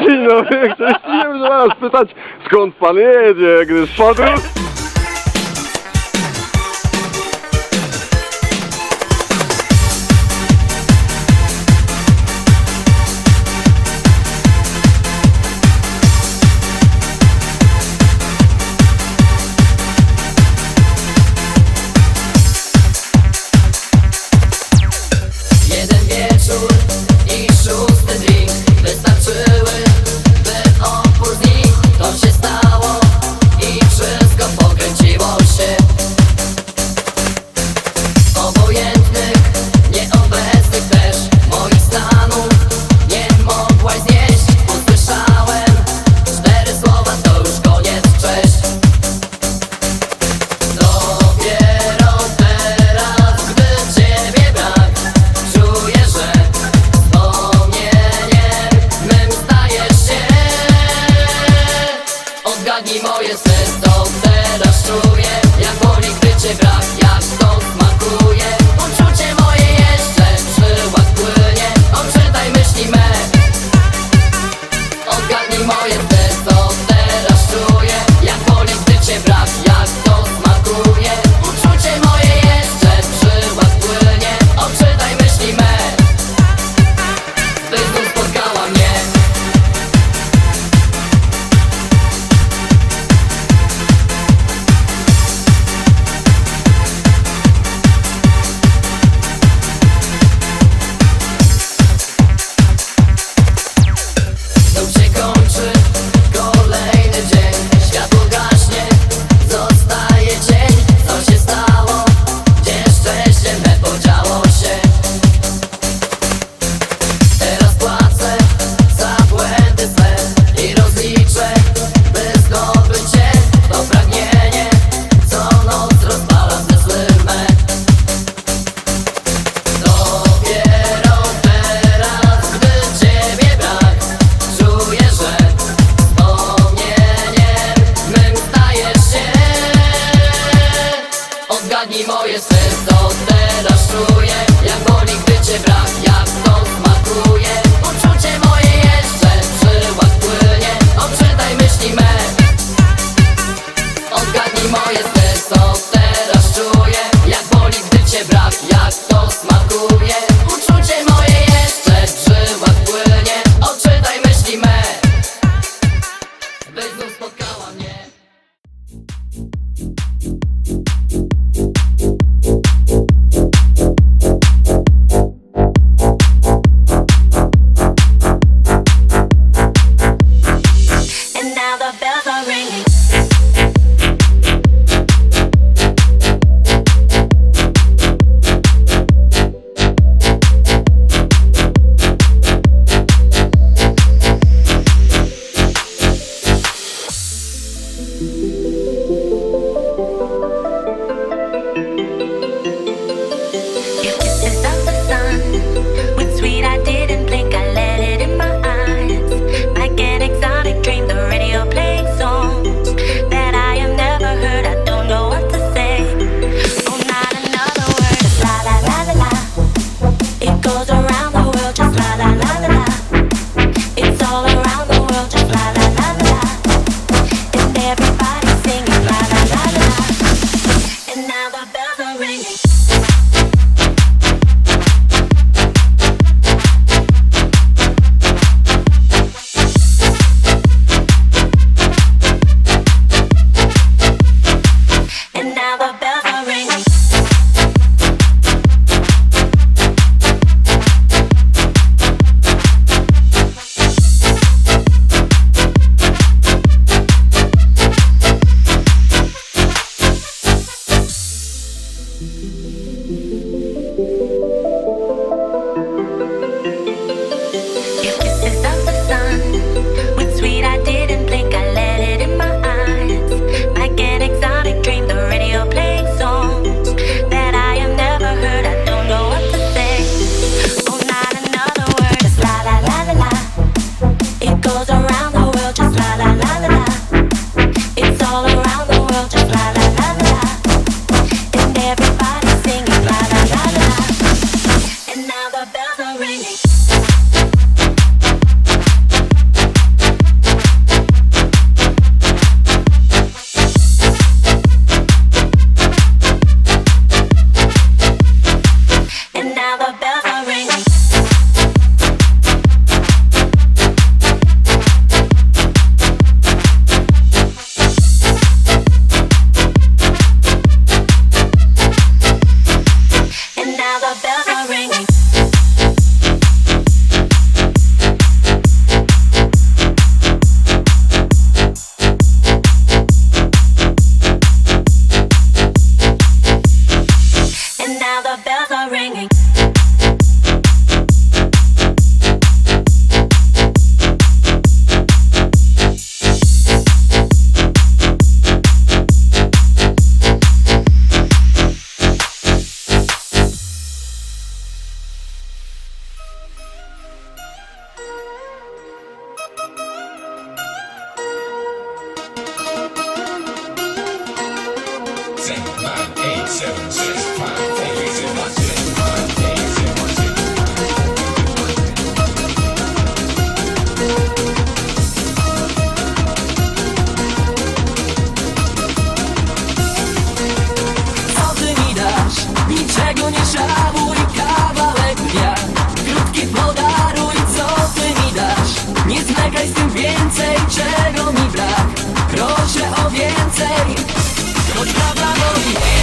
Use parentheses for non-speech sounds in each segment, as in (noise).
Dzień dobry, chciałem się was pytać, skąd pan jedzie, gdyż podróż... serca teraz czuję. Jak boli, gdy cię brak, jak to smakuje. Uczucie moje jeszcze przyład płynie. Odczytaj myśli me. Odgadnij moje serca teraz czuję. Jak boli, gdy cię brak, around. Proszę o więcej. Choć prawda boli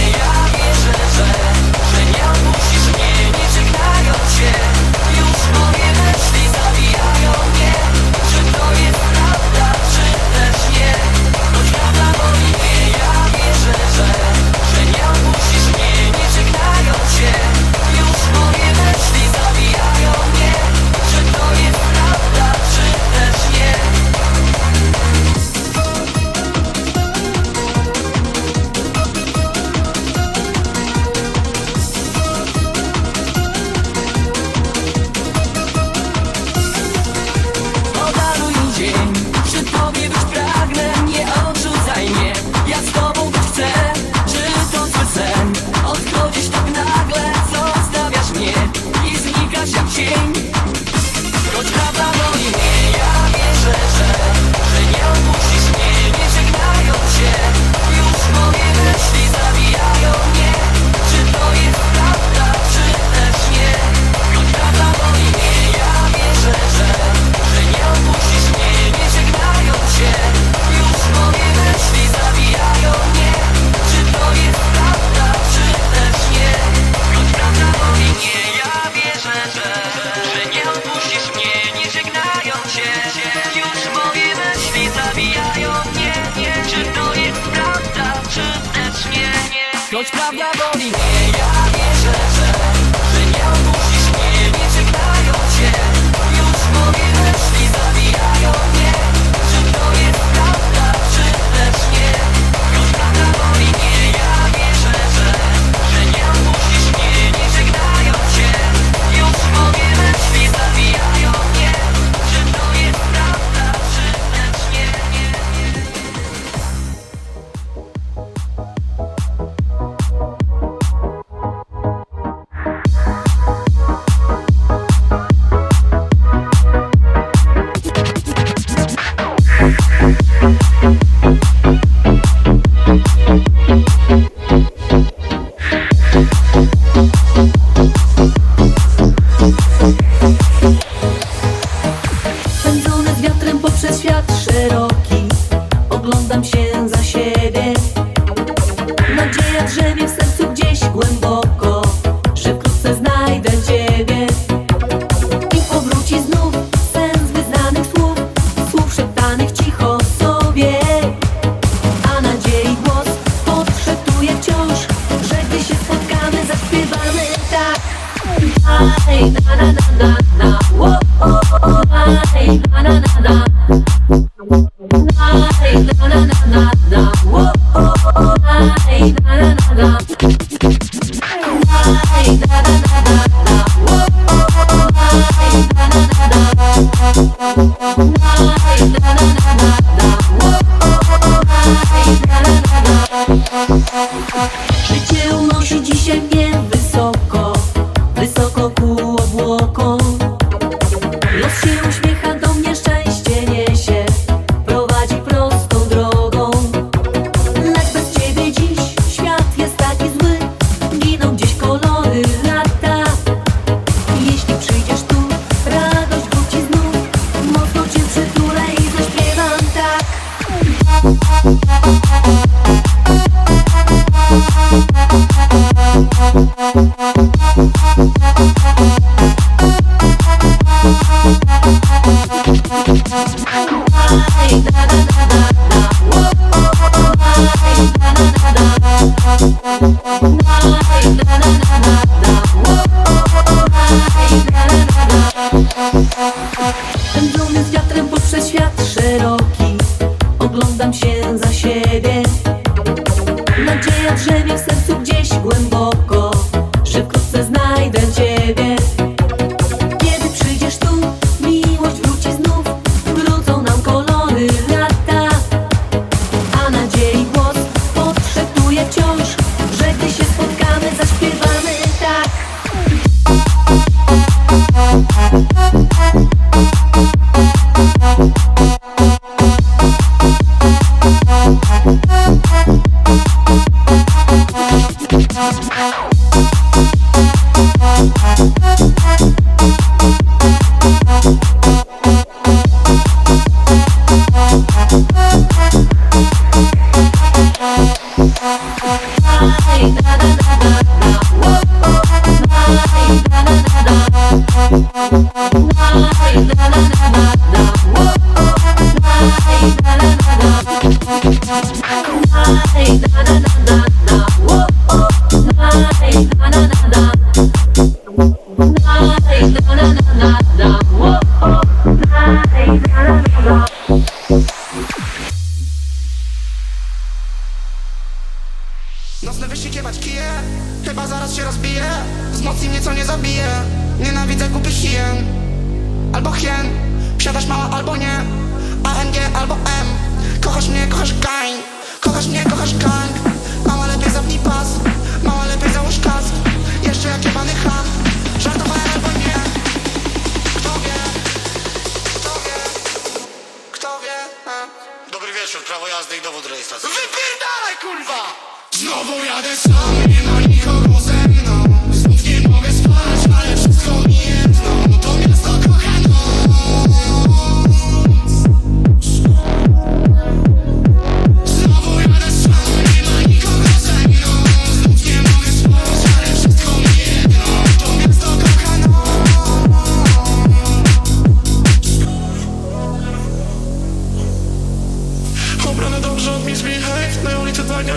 Grzesiu, prawo jazdy i dowód. Wypierdalaj, kurwa! Znowu jadę sam, nie ma nikogo.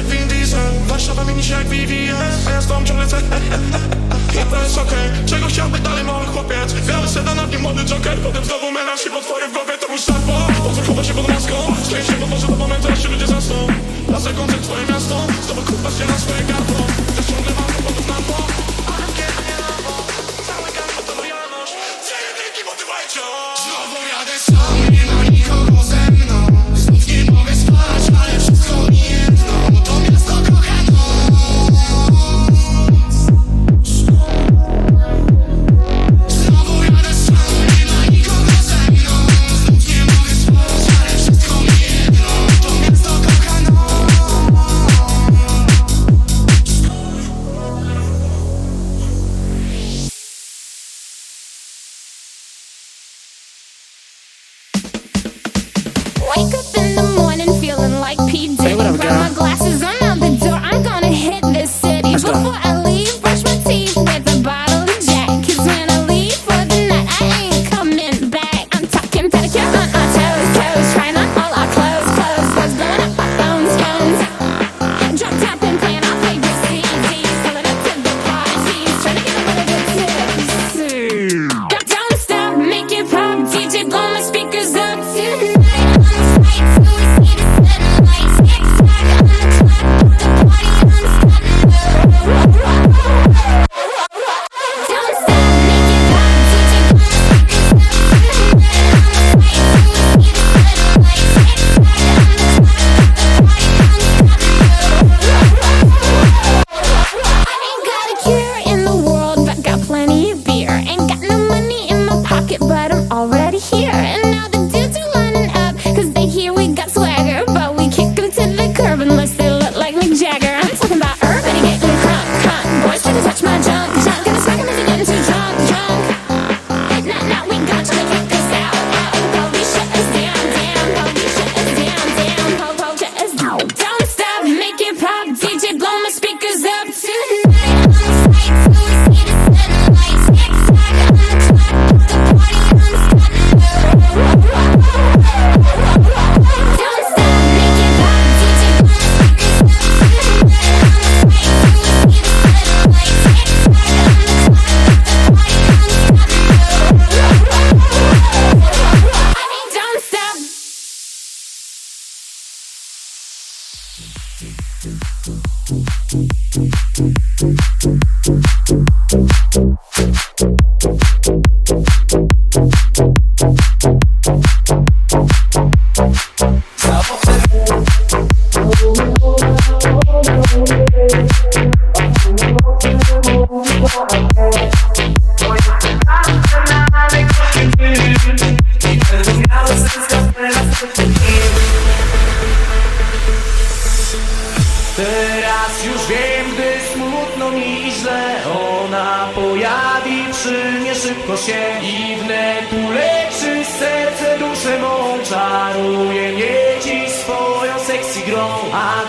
jak Vin Diesel. Warszawa mieni się jak VVS A ja z tobą ciągle chcę. (laughs) I to jest okej. Okay. Czego chciałby dalej mały chłopiec? Biały sedan, na nim młody joker. Potem znowu menaż i potwory w głowie To już tak, szarpa Potem chowa się pod maską? Stoję się pod morze do momentu, aż się ludzie zasną. Na sekundę twoje miasto Znowu kurwa się na swoje gardło. Też ciągle mam powodów na to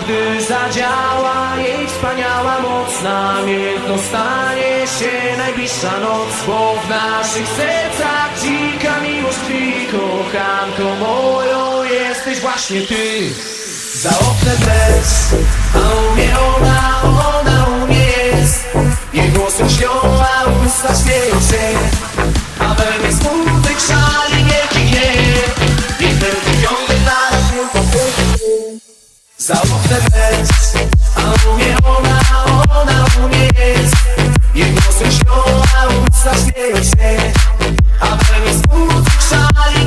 gdy zadziała jej wspaniała moc Namiętno stanie się najbliższa noc Bo w naszych sercach dzika miłość tkwi Kochanko moją jesteś właśnie ty. Za oknem deszcz, a u mnie ona, ona u mnie jest. Jej głosem śnią, a usta śmieją się A we mnie smutno Za bez, a u mnie ona, ona u mnie jest. Jej głosem śnią, a usta śmieją się. A we mnie smutek szali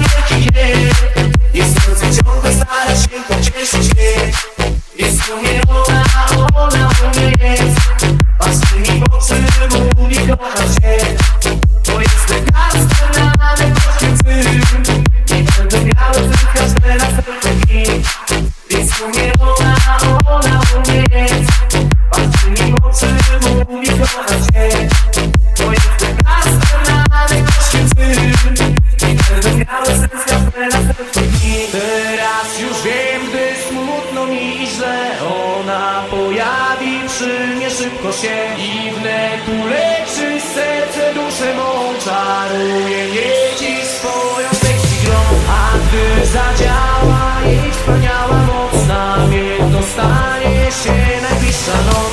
przyjmie szybko się i wnet uleczy serce duszę mą czaruje dzieci swoją seksy grą a gdy zadziała jej wspaniała moc na mnie dostanie się najbliższa noc.